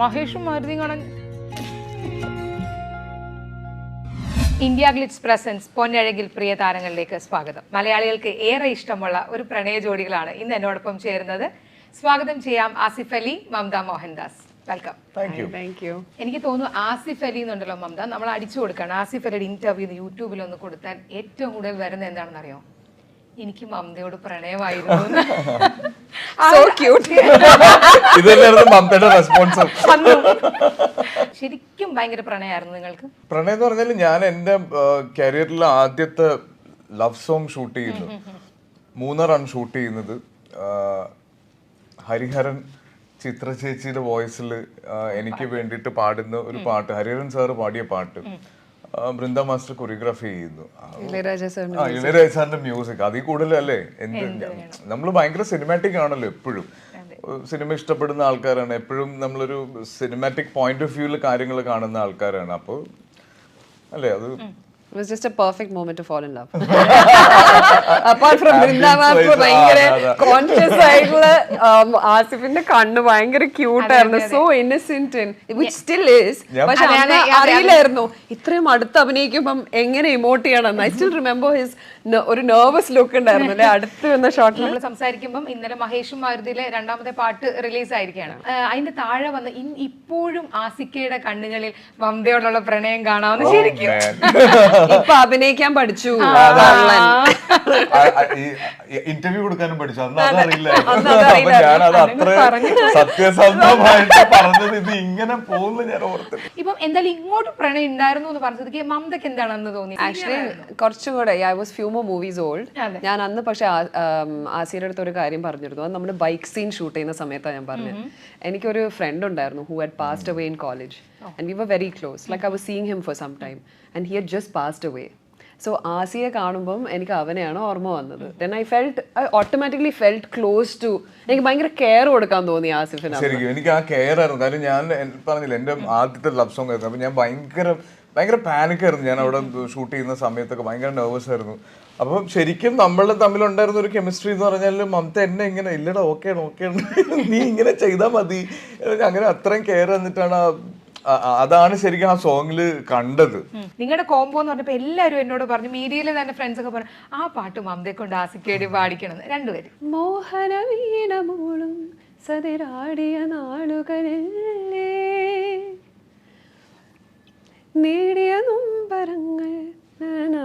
മഹേഷും India glitz presents പൊന്നഴകിൽ പ്രിയ താരങ്ങളിലേക്ക് സ്വാഗതം. മലയാളികൾക്ക് ഏറെ ഇഷ്ടമുള്ള ഒരു പ്രണയ ജോഡികളാണ് ഇന്ന് എന്നോടൊപ്പം ചേരുന്നത്. സ്വാഗതം ചെയ്യാം Asif Ali Mamta Mohandas. Welcome Thank you. എനിക്ക് തോന്നുന്നു ആസിഫ് അലി എന്നുണ്ടല്ലോ മമത നമ്മൾ അടിച്ചു കൊടുക്കണം. ആസിഫ് അലിയുടെ ഇന്റർവ്യൂ യൂട്യൂബിൽ ഒന്ന് കൊടുത്താൽ ഏറ്റവും കൂടുതൽ വരുന്നത് എന്താണെന്ന് അറിയോ എനിക്ക് മമതയോട് പ്രണയമായിരുന്നു സോ ക്യൂട്ട് cute. ഇതല്ലായിരുന്നു മമതയുടെ റെസ്പോൺസ്. ശരിക്കും ഭയങ്കര പ്രണയമായിരുന്നു നിങ്ങൾക്ക്? പ്രണയം എന്ന് പറഞ്ഞാൽ ഞാൻ എന്റെ കരിയറിൽ ആദ്യത്തെ ലവ് സോങ് ഷൂട്ട് ചെയ്യുന്നത് മൂന്നാറാണ് ഷൂട്ട് ചെയ്യുന്നത്. ഹരിഹരൻ ചിത്ര ചേച്ചിയുടെ വോയിസിൽ എനിക്ക് വേണ്ടിയിട്ട് പാടുന്ന ഒരു പാട്ട്. ഹരിഹരൻ സാറ് പാടിയ പാട്ട്. ബൃന്ദ മാസ്റ്റർ കൊറിയോഗ്രാഫി ചെയ്യുന്നു. ഇളയരാജ സാറിന്റെ മ്യൂസിക് അതിൽ കൂടുതലല്ലേ? എന്ത് നമ്മൾ ഭയങ്കര സിനിമാറ്റിക് ആണല്ലോ എപ്പോഴും. സിനിമ ഇഷ്ടപ്പെടുന്ന ആൾക്കാരാണ്. എപ്പോഴും നമ്മളൊരു സിനിമാറ്റിക് പോയിന്റ് ഓഫ് വ്യൂവിൽ കാര്യങ്ങൾ കാണുന്ന ആൾക്കാരാണ്. അപ്പോൾ അല്ലേ അത് It was just a perfect moment to fall in love. Apart from place, ഭയങ്കര. കോൺഷ്യസ് ആയിട്ടുള്ള ആസിഫിന്റെ കണ്ണ് ഭയങ്കര ക്യൂട്ട് ആയിരുന്നു. So innocent which still is പക്ഷെ അറിയില്ലായിരുന്നു. ഇത്രയും അടുത്ത് അഭിനയിക്കുമ്പം എങ്ങനെ ഇമോട്ട് ചെയ്യണം? ഐ സ്റ്റിൽ റിമെമ്പർ ഹിസ് ഒരു നെർവസ് ലുക്ക് ഉണ്ടായിരുന്നു അല്ലെ? അടുത്ത് വന്ന ഷോട്ട് നമ്മൾ സംസാരിക്കുമ്പം ഇന്നലെ മഹേഷും മാരുതിയിലെ രണ്ടാമത്തെ പാട്ട് റിലീസ് ആയിരിക്കുകയാണ്. ആ, അതിന്റെ താഴെ വന്ന് ഇപ്പോഴും ആസിക്കയുടെ കണ്ണുകളിൽ മമതയോടുള്ള പ്രണയം കാണാവുന്ന ശരിക്കും. ഇപ്പൊ അഭിനയിക്കാൻ പഠിച്ചു. ഇന്റർവ്യൂ കൊടുക്കാനും പഠിച്ചു. അന്ന് അതറിയില്ല അന്ന് അപ്പൊ ഞാനത് അത് അത്ര സത്യസന്ധമായിട്ട് പറഞ്ഞത് ഇത് ഇങ്ങനെ പോകുന്നു ഞാൻ ഓർത്ത്. ഇപ്പം എന്തായാലും ഇങ്ങോട്ട് പ്രണയം ഉണ്ടായിരുന്നു എന്ന് പറഞ്ഞത് മമതയ്ക്ക് എന്താണെന്ന് തോന്നി? ആക്ച്വലി കുറച്ചുകൂടെ I was few more movies old ഞാൻ അന്ന് പക്ഷെ ആസിയുടെ അടുത്ത് ഒരു കാര്യം പറഞ്ഞിരുന്നു. അത് നമ്മുടെ ബൈക്ക് സീൻ ഷൂട്ട് ചെയ്യുന്ന സമയത്താണ് ഞാൻ പറഞ്ഞത്. എനിക്കൊരു ഫ്രണ്ട് ഉണ്ടായിരുന്നു who had passed away in college and we were very close like I was seeing him for some time and he had just passed away so ആസിയെ കാണുമ്പം എനിക്ക് അവനെയാണ് ഓർമ്മ വന്നത്. Then I felt I automatically felt close to എനിക്ക് ഭയങ്കര care കൊടുക്കാൻ തോന്നി ആസിഫിന് ശരിക്കും എനിക്ക് ആ കെയർ ആയിരുന്നു. കാര്യം ഞാൻ പറഞ്ഞില്ല എന്റെ ആദ്യത്തെ ലവ് സോങ് ആയിരുന്നു അപ്പൊ ഞാൻ ഭയങ്കര ഭയങ്കര പാനിക് ആയിരുന്നു. ഞാൻ അവിടെ ഷൂട്ട് ചെയ്യുന്ന സമയത്തൊക്കെ ഭയങ്കര നെർവസ് ആയിരുന്നു. അപ്പം ശരിക്കും നമ്മൾ തമ്മിലുണ്ടായിരുന്ന ഒരു കെമിസ്ട്രി എന്ന് പറഞ്ഞാൽ മമത എന്നെ ഇങ്ങനെ ഇല്ലടാ ഓക്കെ ആണ് ഓക്കെ ആണ്. നീ ഇങ്ങനെ ചെയ്താൽ മതി. അങ്ങനെ അത്രയും കെയർ ആ- ആ- അതാണ് ശരിക്കും ആ സോങ്ങിൽ കണ്ടത് നിങ്ങളുടെ കോംബോ എന്ന് പറഞ്ഞപ്പോൾ എല്ലാരും എന്നോട് പറഞ്ഞു മീഡിയയിലെ തന്നെ ഫ്രണ്ട്സ് ഒക്കെ പറഞ്ഞു ആ പാട്ട് മമതയെ കൊണ്ട് ആസിക്കേടി പാടിക്കണം രണ്ടുപേരും മോഹന വീണമോളും സതിരാടിയ നാളുകളില്ലേ നേടിയ നൊമ്പരങ്ങൾ നാനാ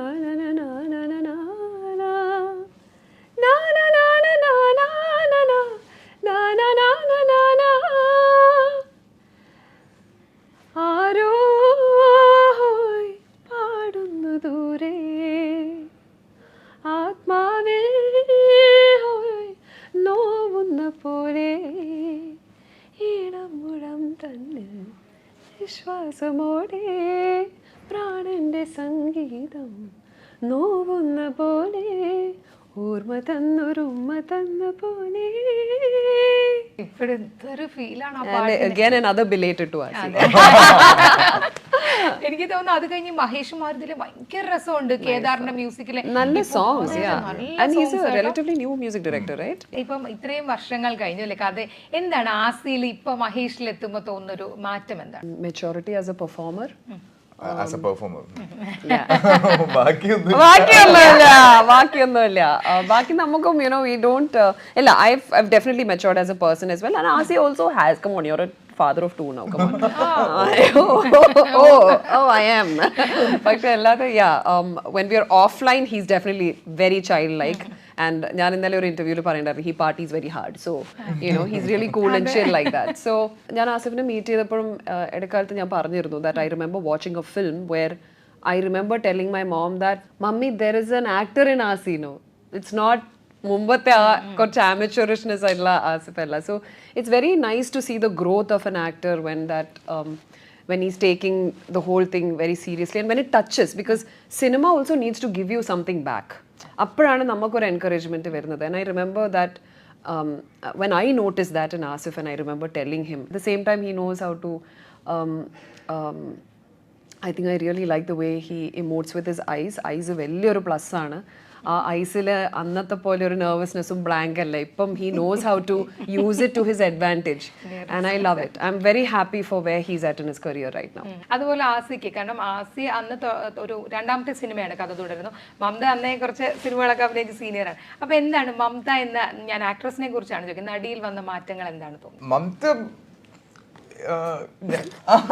ശ്വാസമോടെ പ്രാണന്റെ സംഗീതം നോവുന്ന പോലെ ഓർമ്മ തന്നൊരുമ്മ തന്ന പോലെ. ഇവിടെ എന്തൊരു ഫീലാണ് അഗൈൻ ബിലേറ്റഡ് ടു us എനിക്ക് തോന്നുന്നു അത് കഴിഞ്ഞ് മഹേഷ് മാരുതിലെ ഭയങ്കര രസമുണ്ട് കേദാറിന്റെ മ്യൂസിക്കിലെ. നല്ല സോങ്സ് ആട്ടോ. relatively new music ഇപ്പം ഇത്രയും വർഷങ്ങൾ കഴിഞ്ഞു അല്ലേ? കഥ എന്താണ് ആസിയിൽ ഇപ്പൊ മഹേഷിൽ എത്തുമ്പോ തോന്നുന്നൊരു മാറ്റം എന്താണ്? Maturity as a performer as a performer ബാക്കിയൊന്നുമില്ല. ബാക്കിയൊന്നുമില്ല ബാക്കി നമുക്കും യുനോ വി ഡോണ്ട് ഇല്ല I I definitely matured as a person as well and Asi also has come on your father of two now I am പക്ഷെ അല്ലാതെ yeah when we are off line he's definitely very child like and ഞാൻ ഇന്നലെ ഒരു ഇന്റർവ്യൂവിൽ പറയുന്നുണ്ടായിരുന്നു he parties very hard so you know he's really cool and chill like that so ഞാൻ ആസിഫിനെ meet ചെയ്തപ്പോഴും ഇടക്കാലത്ത് ഞാൻ പറഞ്ഞിരുന്നു that I remember watching a film where I remember telling my mom that, Mummy, there is an actor in Asino. It's not മുമ്പത്തെ ആ കുറച്ച് amateurishhness ആയിട്ടുള്ള ആസിഫല്ല so it's very nice to see the growth of an actor when that when he's taking the whole thing very seriously and when it touches because cinema also needs to give you something back അപ്പോഴാണ് നമുക്കൊരു encouragement വരുന്നത് and I remember that um, when I noticed that in Asif and I remember telling him at the same time he knows how to think I really like the way he the with his eyes eyes his eyes. Eyes വലിയൊരു plus ആണ്. ആ ഐസിൽ അന്നത്തെ പോലെ ഒരു നെർവസ്നെസ്സും blank അല്ല. ഇപ്പം he knows how to use it to his advantage and I love it I'm very happy for way he's at in his career right now അതുപോലെ ആസിക്ക്. കാരണം ആസി അന്ന് ഒരു രണ്ടാമത്തെ സിനിമയാണ് കഥ തുടരുന്നു മമത അന്നേ കുറച്ച് സിനിമകളൊക്കെ അഭിനയിച്ച് സീനിയറാണ് അപ്പൊ എന്താണ് മമത എന്ന ഞാൻ ആക്ട്രസിനെ കുറിച്ചാണ് ചോദിക്കുന്നത്. നടിയിൽ വന്ന മാറ്റങ്ങൾ എന്താണ് തോന്നുന്നത്? മമത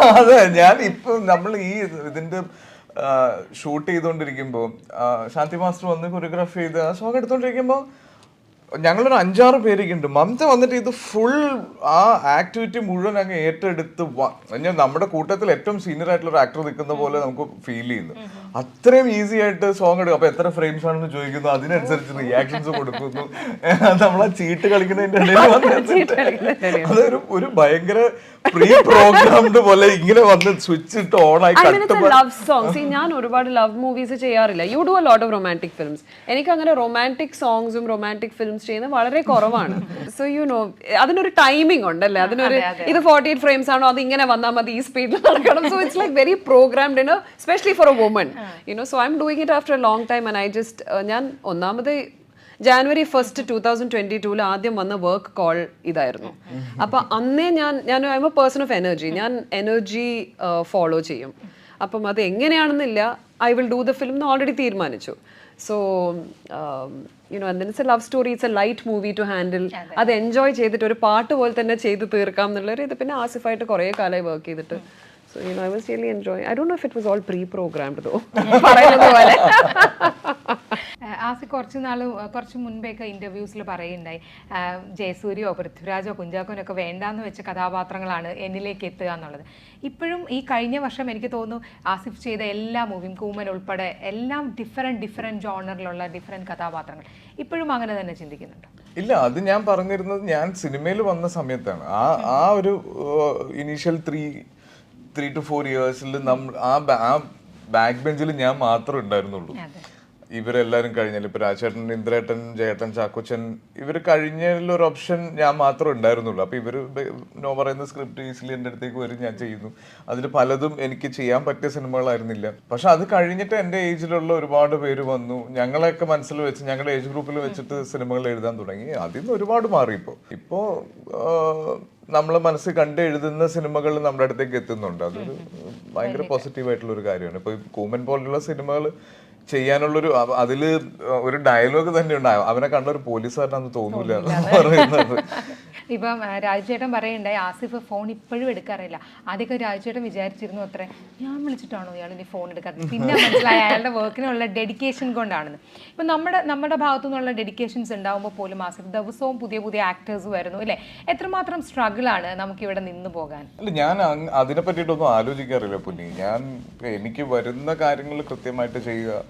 അതെ ഞാൻ ഇപ്പൊ നമ്മൾ ഈ ഇതിന്റെ ഷൂട്ട് ചെയ്തുകൊണ്ടിരിക്കുമ്പോൾ ശാന്തി മാസ്റ്റർ വന്ന് കൊറിയോഗ്രാഫി ചെയ്ത് ആ സോങ് എടുത്തോണ്ടിരിക്കുമ്പോ ഞങ്ങളൊരു അഞ്ചാറ് പേരൊക്കെ ഉണ്ട് മമത വന്നിട്ട് ഇത് ഫുൾ ആ ആക്ടിവിറ്റി മുഴുവൻ അങ്ങ് ഏറ്റെടുത്ത് ഞാൻ നമ്മുടെ കൂട്ടത്തിൽ ഏറ്റവും സീനിയർ ആയിട്ടുള്ള ഒരു ആക്ടർ നിൽക്കുന്ന പോലെ നമുക്ക് ഫീൽ ചെയ്യുന്നു. അത്രയും ഈസി ആയിട്ട് സോങ് എടുക്കും. അപ്പൊ എത്ര ഫ്രെയിംസ് ആണെന്ന് ചോദിക്കുന്നു. അതിനനുസരിച്ച് റിയാക്ഷൻസ് കൊടുക്കുന്നു. നമ്മളാ ചീട്ട് കളിക്കുന്നതിന്റെ ഇടയിൽ. അതൊരു ഒരു ഭയങ്കര പ്രീ പ്രോഗ്രാംഡ് പോലെ ഇങ്ങനെ വന്ന് സ്വിച്ച് ഇട്ട് ഓൺ ആയി ലവ് സോങ്സ് ഞാൻ ഒരുപാട് ലവ് മൂവീസ് ചെയ്യാറില്ല. You do a lot of romantic films എനിക്ക് അങ്ങനെ റൊമാന്റിക് സോങ്സും റൊമാന്റിക് ഫിലിംസ് ചെയ്യുന്നത് വളരെ കുറവാണ്. സോ യു നോ അതിനൊരു ടൈമിംഗ് ഉണ്ടല്ലേ? അതിനൊരു ഇത് ഫോർട്ടി എയ്റ്റ് ഫ്രെയിംസ് ആണോ? അത് ഇങ്ങനെ വന്നാൽ മതി ഈ സ്പീഡിൽ നടക്കണം. So it's like very programmed in specially for a woman you know so I'm doing it after a long time and I just ഞാൻ ഒന്നാമത് January first two thousand twenty ടൂവിൽ ആദ്യം വന്ന വർക്ക് കോൾ ഇതായിരുന്നു. അപ്പൊ അന്നേ ഞാൻ ഞാൻ I'm a person of energy ഞാൻ എനർജി ഫോളോ ചെയ്യും. അപ്പം അത് എങ്ങനെയാണെന്നില്ല I will do the film എന്ന് ഓൾറെഡി തീരുമാനിച്ചു. So you know it's a love story it's a light movie to handle അത്. എൻജോയ് ചെയ്തിട്ട് ഒരു പാട്ട് പോലെ തന്നെ ചെയ്ത് തീർക്കാം എന്നുള്ളൊരു ഇത്. പിന്നെ ആസിഫായിട്ട് കുറേ കാലമായി വർക്ക് ചെയ്തിട്ട്. So you know I was really enjoy I don't know if it was all preprogrammed though പറയുന്നത് പോലെ. ആസി കുറച്ച് നാൾ കുറച്ച് മുൻപേക്ക് ഇന്റർവ്യൂസിൽ പറയുണ്ടായി ജയസൂര്യോ പൃഥ്വിരാജോ കുഞ്ചാക്കോനൊക്കെ വേണ്ടാന്ന് വെച്ച കഥാപാത്രങ്ങളാണ് എന്നിലേക്ക് എത്തുക എന്നുള്ളത്. ഇപ്പോഴും ഈ കഴിഞ്ഞ വർഷം എനിക്ക് തോന്നുന്നു ആസിഫ് ചെയ്ത എല്ലാ മൂവിയും കൂമൻ ഉൾപ്പെടെ എല്ലാം ഡിഫറെന്റ് ഡിഫറെന്റ് ജോണറിലുള്ള ഡിഫറെന്റ് കഥാപാത്രങ്ങൾ. ഇപ്പോഴും അങ്ങനെ തന്നെ ചിന്തിക്കുന്നുണ്ട്? ഇല്ല അത് ഞാൻ പറഞ്ഞിരുന്നത് ഞാൻ സിനിമയിൽ വന്ന സമയത്താണ്. ആ ആ ഒരു initial three three to four ഇയേഴ്സിൽ നമ്മൾ ആ ആ ബാക്ക് ബെഞ്ചിൽ ഞാൻ മാത്രമേ ഉണ്ടായിരുന്നുള്ളൂ. ഇവരെല്ലാരും കഴിഞ്ഞാൽ ഇപ്പൊ രാജേട്ടൻ ഇന്ദ്രേട്ടൻ ജയേട്ടൻ ചാക്കുച്ചൻ ഇവർ ഒരു ഓപ്ഷൻ ഞാൻ മാത്രമേ ഉണ്ടായിരുന്നുള്ളൂ. അപ്പൊ ഇവർ നോ പറയുന്ന സ്ക്രിപ്റ്റ് ഈസിലി എന്റെ അടുത്തേക്ക് വരും ഞാൻ ചെയ്യുന്നു. അതിൽ പലതും എനിക്ക് ചെയ്യാൻ പറ്റിയ സിനിമകളായിരുന്നില്ല. പക്ഷെ അത് കഴിഞ്ഞിട്ട് എന്റെ ഏജിലുള്ള ഒരുപാട് പേര് വന്നു. ഞങ്ങളെയൊക്കെ മനസ്സിൽ വെച്ച് ഞങ്ങളുടെ ഏജ് ഗ്രൂപ്പിൽ വെച്ചിട്ട് സിനിമകൾ എഴുതാൻ തുടങ്ങി. അതിൽ നിന്ന് ഒരുപാട് മാറി ഇപ്പോ ഇപ്പോൾ നമ്മൾ മനസ്സിൽ കണ്ട് എഴുതുന്ന സിനിമകൾ നമ്മുടെ അടുത്തേക്ക് എത്തുന്നുണ്ട്. അതൊരു ഭയങ്കര പോസിറ്റീവ് ആയിട്ടുള്ള ഒരു കാര്യമാണ്. ഇപ്പൊ കൂമൻ പോലുള്ള സിനിമകൾ ചെയ്യാനുള്ളൊരു അതിൽ അതിൽ ഒരു ഡയലോഗ് തന്നെ ഉണ്ടാവും അവനെ കണ്ട ഒരു പോലീസുകാരനാന്ന് തോന്നൂല പറയുന്നത്. ഇപ്പം രാജേട്ടൻ രാജുചേട്ടൻ പറയുണ്ടായി ആസിഫ് ഫോൺ ഇപ്പോഴും എടുക്കാറില്ല. ആദ്യമൊക്കെ രാജുചേട്ടൻ വിചാരിച്ചിരുന്നു അത്ര ഞാൻ വിളിച്ചിട്ടാണോ ഇയാൾ ഇനി ഫോൺ എടുക്കാറ് പിന്നെ മനസ്സിലായി അയാളുടെ വർക്കിനുള്ള ഡെഡിക്കേഷൻ കൊണ്ടാണെന്ന്. ഇപ്പം നമ്മുടെ നമ്മുടെ ഭാഗത്തു നിന്നുള്ള ഡെഡിക്കേഷൻസ് ഉണ്ടാകുമ്പോൾ പോലും ആസിഫ് ദിവസവും പുതിയ പുതിയ ആക്ടേഴ്സ് വരുന്നു അല്ലേ? എത്രമാത്രം സ്ട്രഗിൾ ആണ് നമുക്ക് ഇവിടെ നിന്ന് പോകാൻ? അല്ല ഞാൻ അതിനെ പറ്റിയിട്ടൊന്നും ആലോചിക്കാറില്ല പുന്നി. ഞാൻ എനിക്ക് വരുന്ന കാര്യങ്ങൾ കൃത്യമായിട്ട് ചെയ്യുക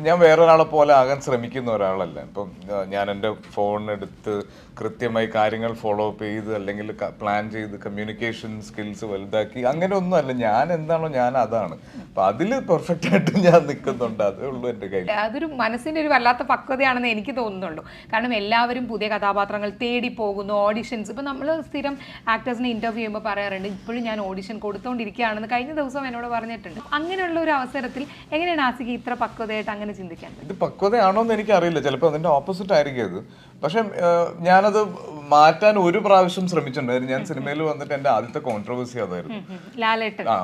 ഞാൻ വേറൊരാളെ പോലെ ആകാൻ ശ്രമിക്കുന്ന ഒരാളല്ല. ഇപ്പം ഞാൻ എന്റെ ഫോൺ എടുത്ത് കൃത്യമായി കാര്യങ്ങൾ ഫോളോ അപ്പ് ചെയ്ത് അല്ലെങ്കിൽ പ്ലാൻ ചെയ്ത് കമ്മ്യൂണിക്കേഷൻ സ്കിൽസ് വലുതാക്കി അങ്ങനെ ഒന്നും അല്ല ഞാൻ എന്താണോ ഞാൻ അതാണ്. അപ്പം അതിൽ പെർഫെക്റ്റ് ആയിട്ട് ഞാൻ നിൽക്കുന്നുണ്ട് അതേ ഉള്ളൂ എന്റെ കയ്യിൽ. അതൊരു മനസ്സിന്റെ ഒരു വല്ലാത്ത പക്വതയാണെന്ന് എനിക്ക് തോന്നുന്നുള്ളൂ. കാരണം എല്ലാവരും പുതിയ കഥാപാത്രങ്ങൾ തേടി പോകുന്നു ഓഡിഷൻസ് ഇപ്പം നമ്മൾ സ്ഥിരം ആക്ടേഴ്സിനെ ഇന്റർവ്യൂ ചെയ്യുമ്പോൾ പറയാറുണ്ട് ഇപ്പോഴും ഞാൻ ഓഡിഷൻ കൊടുത്തുകൊണ്ടിരിക്കുകയാണെന്ന് കഴിഞ്ഞ ദിവസം എന്നോട് പറഞ്ഞിട്ടുണ്ട്. അങ്ങനെയുള്ള ഒരു അവസരത്തിൽ എങ്ങനെയാണ് ആസിക്ക് ഇത്ര പക്വതയായിട്ട് അങ്ങനെ ചിന്തിക്കാൻ ഇത് പക്വതയാണോ എന്ന് എനിക്ക് അറിയില്ല ചിലപ്പോൾ അതിന്റെ ഓപ്പോസിറ്റ് ആയിരിക്കും അത് പക്ഷെ ഞാനത് മാറ്റാൻ ഒരു പ്രാവശ്യം ശ്രമിച്ചിട്ടുണ്ടായിരുന്നു ഞാൻ സിനിമയിൽ വന്നിട്ട് എന്റെ ആദ്യത്തെ കോൺട്രവേഴ്സി അതായിരുന്നു. ആ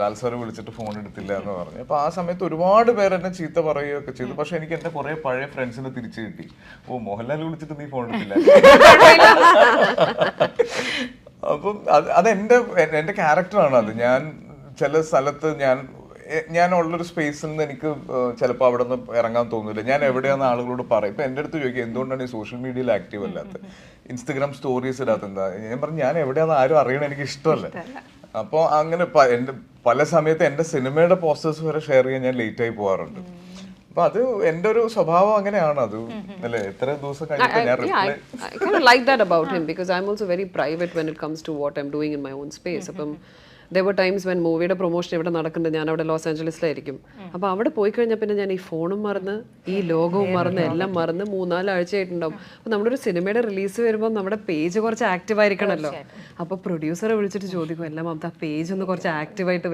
ലാൽ സാറ് വിളിച്ചിട്ട് ഫോൺ എടുത്തില്ല എന്ന് പറഞ്ഞു. അപ്പൊ ആ സമയത്ത് ഒരുപാട് പേര് എന്നെ ചീത്ത പറയുകയൊക്കെ ചെയ്തു. പക്ഷെ എനിക്ക് എന്റെ കുറെ പഴയ ഫ്രണ്ട്സിനെ തിരിച്ചു കിട്ടി. ഓ മോഹൻലാൽ വിളിച്ചിട്ട് നീ ഫോൺ എടുത്തില്ല. അപ്പം അത് അത് എന്റെ എന്റെ ക്യാരക്ടറാണ് അത്. ഞാൻ ചില സ്ഥലത്ത് ഞാൻ ഞാൻ ഉള്ളൊരു സ്പേസിൽ നിന്ന് എനിക്ക് ചിലപ്പോൾ അവിടെ നിന്ന് ഇറങ്ങാൻ തോന്നില്ല ഞാൻ എവിടെയാണെന്ന് ആളുകളോട് പറയും. ഇപ്പം എന്റെ അടുത്ത് ചോദിക്കുക എന്തുകൊണ്ടാണ് ഈ സോഷ്യൽ മീഡിയയിൽ ആക്റ്റീവ് അല്ലാത്തത് ഇൻസ്റ്റഗ്രാം സ്റ്റോറീസ് ഇടാത്ത എന്താ? ഞാൻ പറഞ്ഞു ഞാൻ എവിടെയാണെന്ന് ആരും അറിയണം എനിക്ക് ഇഷ്ടമല്ല. അപ്പോൾ അങ്ങനെ എന്റെ പല സമയത്ത് എന്റെ സിനിമയുടെ പോസ്റ്റേഴ്സ് വരെ ഷെയർ ചെയ്യാൻ ഞാൻ ലേറ്റ് ആയി പോകാറുണ്ട് അപ്പൊ അത് എന്റെ ഒരു സ്വഭാവം അങ്ങനെയാണ്. അത് അല്ലേ? എത്ര ദിവസം കഴിഞ്ഞിട്ട് ഞാൻ like that that about him because I'm also very private when it comes to what I'm doing in my own space. അപ്പം there ടൈംസ് times when മൂവിയുടെ പ്രൊമോഷൻ ഇവിടെ നടക്കുന്നുണ്ട്. ഞാൻ അവിടെ ലോസ് ആഞ്ചലസിലായിരിക്കും അപ്പോൾ അവിടെ പോയി കഴിഞ്ഞാൽ പിന്നെ ഞാൻ ഈ ഫോണും മറന്ന് ഈ ലോകവും മറന്ന് എല്ലാം മറന്ന് മൂന്നാൽ ആഴ്ചയായിട്ടുണ്ടാവും അപ്പോൾ നമ്മുടെ ഒരു സിനിമയുടെ റിലീസ് വരുമ്പോൾ നമ്മുടെ പേജ് കുറച്ച് ആക്റ്റീവ് ആയിരിക്കണമല്ലോ അപ്പോൾ പ്രൊഡ്യൂസറെ വിളിച്ചിട്ട് ചോദിക്കും എല്ലാം മമത പേജ് ഒന്ന് കുറച്ച് ആക്റ്റീവായിട്ട്